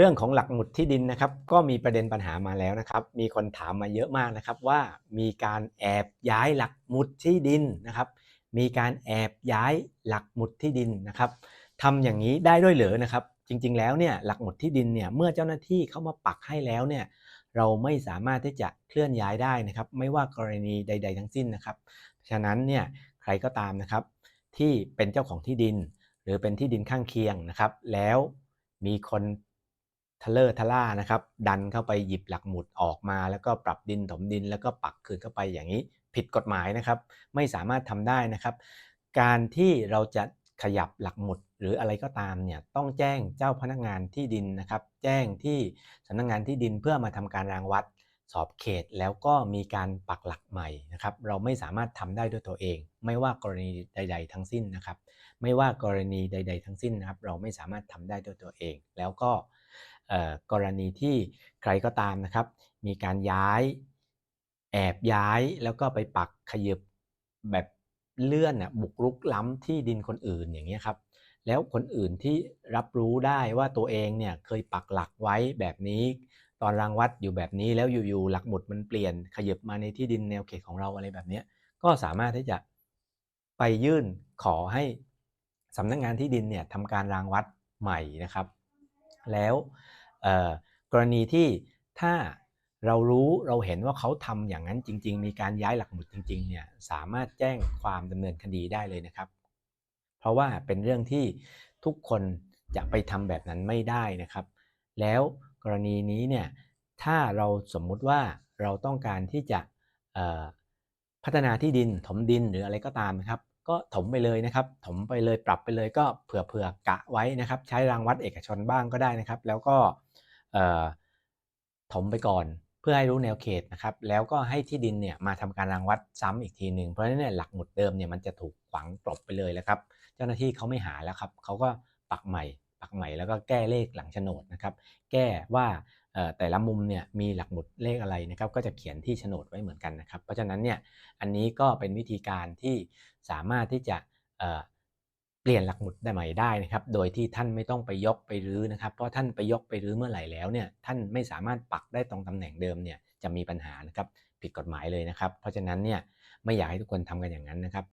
เรื่องของหลักหมุดที่ดินนะครับ ก็มีประเด็นปัญหามาแล้วนะครับ มีคนถามมาเยอะมากนะครับว่ามีการแอบย้ายหลักหมุดที่ดินนะครับ มีการแอบย้ายหลักหมุดที่ดินนะครับทำอย่างนี้ได้ด้วยเหรอนะครับ จริงๆแล้วเนี่ยหลักหมุดที่ดินเนี่ยเมื่อเจ้าหน้าที่เข้ามาปักให้แล้วเนี่ยเราไม่สามารถที่จะเคลื่อนย้ายได้นะครับ ไม่ว่ากรณีใด ๆ ทั้งสิ้นนะครับ ฉะนั้นเนี่ยใครก็ตามนะครับ ที่เป็นเจ้าของที่ดิน หรือเป็นที่ดินข้างเคียงนะครับ แล้วมีคน ทะเลอร์ทะล่านะครับ ดันเข้าไปหยิบหลักหมุดออกมา แล้วก็ปรับดินถมดิน แล้วก็ปักคืนเข้าไปอย่างนี้ ผิดกฎหมายนะครับ ไม่สามารถทำได้นะครับ การที่เราจะขยับหลักหมุดหรืออะไรก็ตามเนี่ยต้องแจ้งเจ้าพนักงานที่ดินนะครับ แจ้งที่สำนักงานที่ดินเพื่อมาทำการรางวัดสอบเขตแล้วก็มีการปักหลักใหม่นะครับ เราไม่สามารถทำได้ด้วยตัวเอง ไม่ว่ากรณีใด ๆ ทั้งสิ้นนะครับ ไม่ว่ากรณีใด ๆ ทั้งสิ้นนะครับ เราไม่สามารถทำได้ด้วยตัวเอง แล้วก็ กรณีที่ใครก็ตามนะครับ มีการย้ายแอบย้ายแล้วก็ไปปักขยบแบบเลื่อนอะบุกรุกล้ำที่ดินคนอื่นอย่างเงี้ยครับแล้วคนอื่นที่รับรู้ได้ว่าตัวเองเนี่ยเคยปักหลักไว้แบบนี้ ตอนรางวัดอยู่แบบนี้แล้วอยู่ๆหลักหมุดมันเปลี่ยนขยบมาในที่ดินแนวเขตของเราอะไรแบบนี้ก็สามารถที่จะไปยื่นขอให้สำนักงานที่ดินเนี่ยทำการรางวัดใหม่นะครับ แล้ว กรณีที่ถ้าเรารู้เราเห็นว่าเขาทำอย่างนั้นจริง ๆ มีการย้ายหลักหมุดจริงๆเนี่ยสามารถแจ้งความดำเนินคดีได้เลยนะครับ เพราะว่าเป็นเรื่องที่ทุกคนจะไปทำแบบนั้นไม่ได้นะครับ แล้วกรณีนี้เนี่ยถ้าเราสมมุติว่าเราต้องการที่จะพัฒนาที่ดินถมดินหรืออะไรก็ตามนะครับ ก็ถมไปเลยนะครับ ถมไปเลยปรับไปเลยก็เผื่อเผื่อกะไว้นะครับ ใช้รางวัดเอกชนบ้างก็ได้นะครับ แล้วก็ถมไปก่อนเพื่อให้รู้แนวเขตนะครับ แล้วก็ให้ที่ดินเนี่ยมาทำการรางวัดซ้ำอีกทีหนึ่งเพราะฉะนั้นเนี่ยหลักหมุดเดิมเนี่ยมันจะถูกขวางกลบไปเลยแล้วครับ เจ้าหน้าที่เขาไม่หาแล้วครับเขาก็ปักใหม่ ปักใหม่แล้วก็แก้เลขหลังโฉนดนะครับ แก้ว่า แต่ละมุมเนี่ยมีหลักหมุดเลขอะไรนะครับก็จะเขียนที่โฉนดไว้เหมือนกันนะครับ เพราะฉะนั้นเนี่ยอันนี้ก็เป็นวิธีการที่สามารถที่จะเปลี่ยนหลักหมุดได้ใหม่ได้นะครับ โดยที่ท่านไม่ต้องไปยกไปรื้อนะครับ เพราะท่านไปยกไปรื้อเมื่อไหร่แล้วเนี่ยท่านไม่สามารถปักได้ตรงตำแหน่งเดิมเนี่ยจะมีปัญหานะครับผิดกฎหมายเลยนะครับ เพราะฉะนั้นเนี่ยไม่อยากให้ทุกคนทำกันอย่างนั้นนะครับ